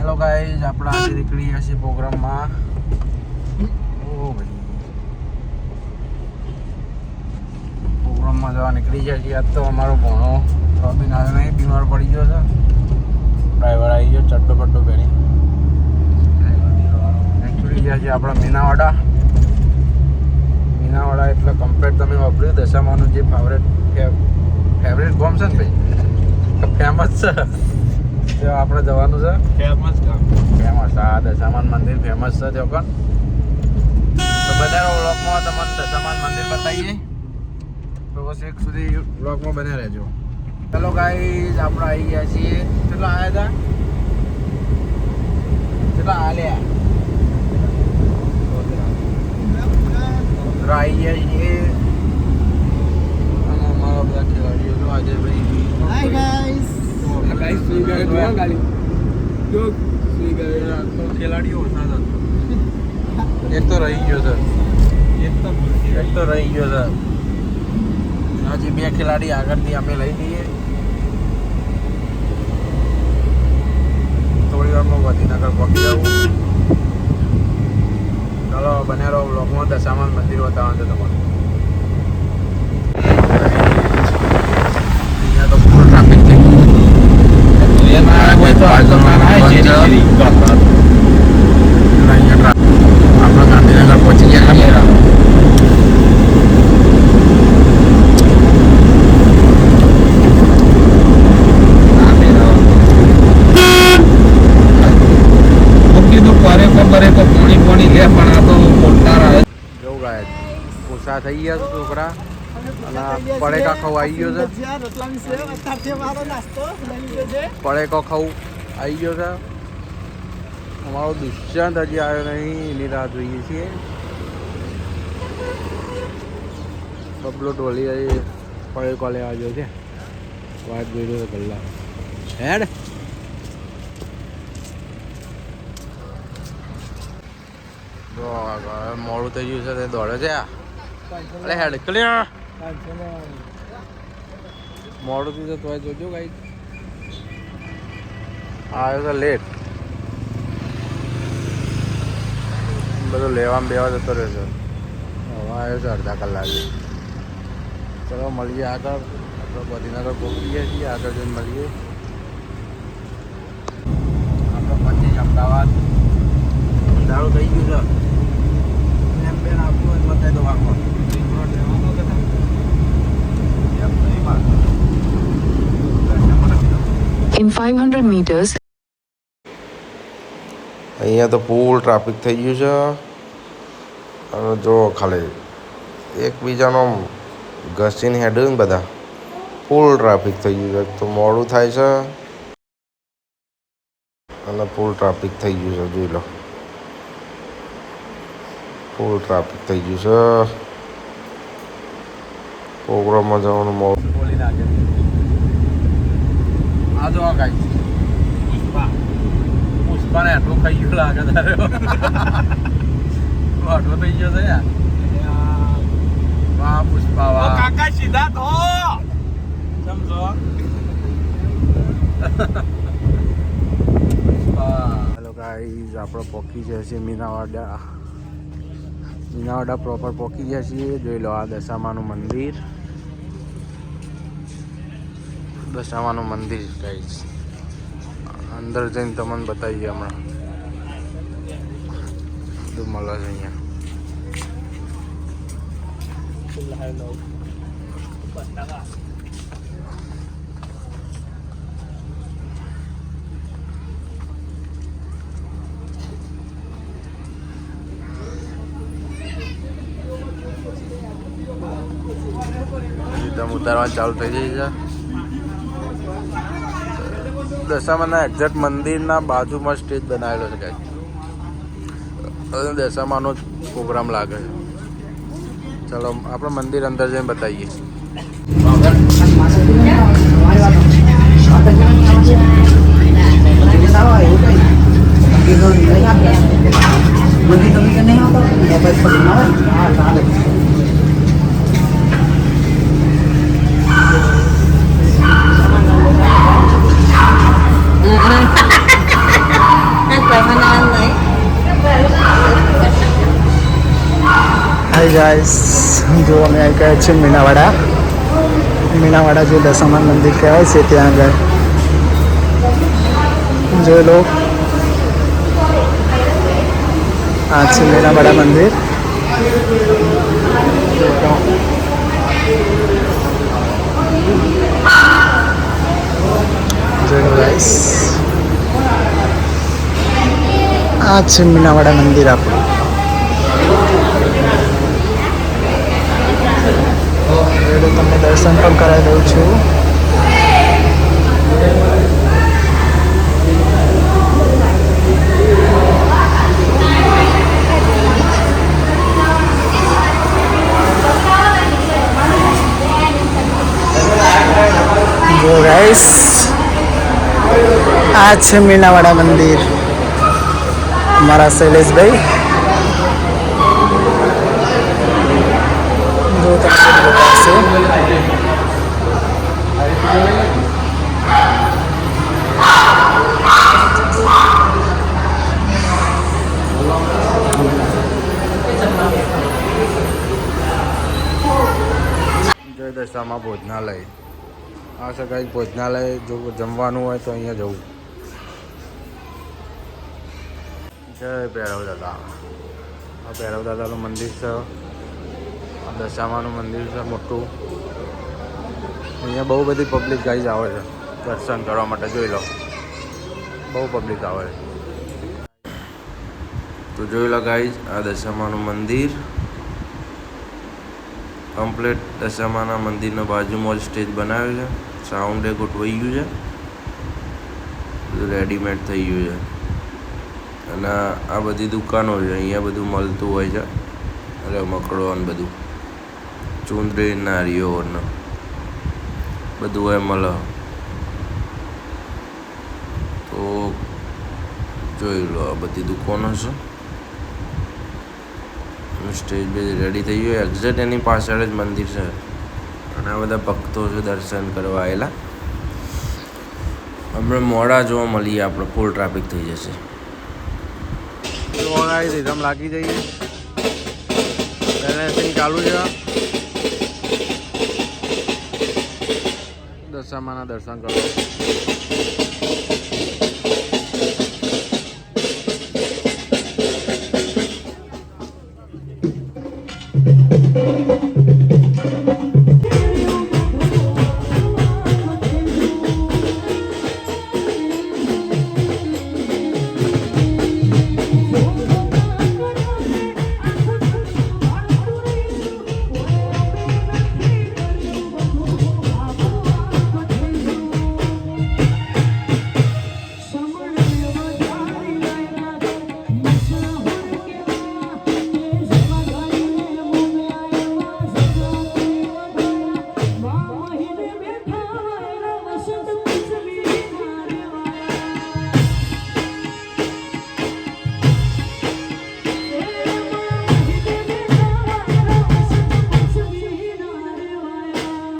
Hello guys આપણે આજે નીકળી ગયા છીએ પ્રોગ્રામમાં. ઓ ભાઈ. પ્રોગ્રામમાં જવા નીકળી ગયા છીએ. આજ તો અમારો ભણો. રોબિન આવે નહીં, બીમાર પડી ગયો છે. ડ્રાઈવર આવી ગયો ચટ્ટો પટ્ટો પહેરી. નીકળી ગયા છીએ આપણા મીનાવાડા. મીનાવાડા એટલે કમ્પ્લેટ તમે વાપર્યું દશામાનું જે ફેવરેટ ફેવરેટ ગોમ છે ને ભાઈ? ફેમસ છે. ત્યાં આપણે જવાનું છે. ફેમસ ગામ. ફેમસ આ દશામાન મંદિર ફેમસ છે ત્યાં પણ તો બધા વ્લોગમાં તમને દશામાન મંદિર બતાવીએ તો બસ એક સુધી વ્લોગમાં બને રહેજો. ચલો ગાઈઝ આપણે આવી ગયા છીએ. કેટલા આવ્યા હતા? કેટલા આલ્યા તો આવી ગયા છીએ અને અમારા બધા ખેલાડીઓ તો આજે ભાઈ હાય ગાઈસ ગાઈસ સુઈ ગયો તો ગાડી જો સુઈ ગયો તો ખેલાડીઓ ઓછા હતા એક તો રહી ગયો છે. એક તો રહી ગયો છે. હજી બે ખેલાડી આગળથી અમે લઈ લઈએ. થોડી વારમાં ગાંધીનગર પહોંચી જવું ચાલો બને રહો બ્લોકમાં દશામાન મંદિર બતાવવાનું છે તમારે. ટ્રાફિક થઈ ગયું અહીંયા ટ્રા- આપણે ગાંધીનગર પહોંચી ગયા છીએ કીધું કરે કો કરે કો પોણી પોણી લે પણ આ તો મોટાર આવે જેવું ગાય ઓછા થઈ ગયા છોકરા અને પડેકા ગયો નાસ્તો લઈ લીધો છે પડેકો ખાવું આવી ગયો છે અમારો દુષ્યંત હજી આવ્યો નહીં, એની રાહ જોઈએ છીએ. બબલો ટોલી અહીં પડેકો લેવા ગયો છે. વાત જોઈ રહ્યો ગલ્લા હેડ. મોડું થઈ ગયું છે, તે દોડે છે. અરે હેડ ક્લિયર મોડું થયું તોય જોજો ગાઈ આવ્યો તો લેટ બધું લેવામાં બેવા જતો રહ્યો છે હવે આવ્યો છે અડધા કલાકે. ચલો મળીએ આગળ. આપણે ગાંધીનગર પહોંચીએ છીએ. આગળ જઈને મળીએ. આપણે પહોંચી અમદાવાદ. દારૂ થઈ ગયું છે. એમ બેન આપવું હોય બતાવી દો મારતો In 500 meters, અહીંયા તો ફૂલ ટ્રાફિક થઈ ગયું છે. અને જો ખાલી એકબીજાનો ઘસીને હેડ્યું ને બધા. ફૂલ ટ્રાફિક થઈ ગયું છે. તો મોડું થાય છે. અને ફૂલ ટ્રાફિક થઈ ગયું છે, જોઈ લો. ફૂલ ટ્રાફિક થઈ ગયું છે. પ્રોગ્રામમાં જવાનું મોડું. બોલી નાખે. આ જો પુષ્પા પુષ્પાને આટલું ખાઈ ગયું લાગે તારે. આટલો થઈ ગયો છે વાહ પુષ્પા વાહ કાકા સીધા તો. સમજો. હેલો ગાઈઝ આપણે પહોંચી જાય છે મીનાવાડા. મીનાવાડા પ્રોપર પોકી ગયા છીએ. જોઈ લો આ દશામાનું મંદિર. દશામાનું મંદિર ગાઈઝ અંદર જઈને તમને બતાવીએ હમણાં. બધું મળે છે અહીંયા. એકદમ ઉતારવાનું ચાલુ થઈ જાય છે. દશામાના એક્ઝેક્ટ મંદિરના બાજુમાં સ્ટેજ બનાવેલો છે કાંઈ દશામાનો જ પ્રોગ્રામ લાગે છે. ચાલો, આપણે મંદિર અંદર જઈને બતાવીએ. મંદિર તમે નહીં આવતા ગાઈસ જો અમે આવી ગયા છીએ મીનાવાડા મીનાવાડા જે દશામાન મંદિર કહેવાય છે ત્યાં આગળ જોઈ લો આ છે મીનાવાડા મંદિર જોઈ લો ગાઈસ આ છે મીનાવાડા મંદિર આપણું એટલે તમને દર્શન પણ કરાવી દઉં છું. જો ગાઈસ આ છે મીનાવાડા મંદિર. મારા શૈલેષભાઈ. જો તમને બતાવશે. જય દશામાં ભોજનાલય. આ સગાઈ ભોજનાલય, જો જમવાનું હોય તો અહીંયા જવું. જય ભૈરવ દાદા. આ ભૈરવ દાદાનું મંદિર છે. દશામાનું મંદિર છે, મોટું. અહીંયા બહુ બધી પબ્લિક ગાઈઝ આવે છે. દર્શન કરવા માટે જોઈ લો. બહુ પબ્લિક આવે છે. તો જોઈ લો ગાઈઝ આ દશામાનું મંદિર. કમ્પ્લીટ દશામાના મંદિરના બાજુમાં જ સ્ટેજ બનાવ્યું છે. સાઉન્ડ એ ગોઠવાઈ ગયું છે. બધું રેડીમેડ થઈ ગયું છે. અને આ બધી દુકાનો છે. અહીંયા બધું મળતું હોય છે. એટલે મકડો અને બધું. ચૂંદડી નારિયો ને બધું એ મળે તો જોઈ લો આ બધી દુકાનો છે. સ્ટેજ બેજ રેડી થઈ ગયું એક્ઝેક્ટ એની પાછળ જ મંદિર છે. ઘણા બધા ભક્તો છે દર્શન કરવા આવેલા. આપણે મોડા જોવા મળીએ આપણે. ફૂલ ટ્રાફિક થઈ જશે. રીધમ લાગી જઈએ. ચાલુ છે રસામાના દર્શન કરો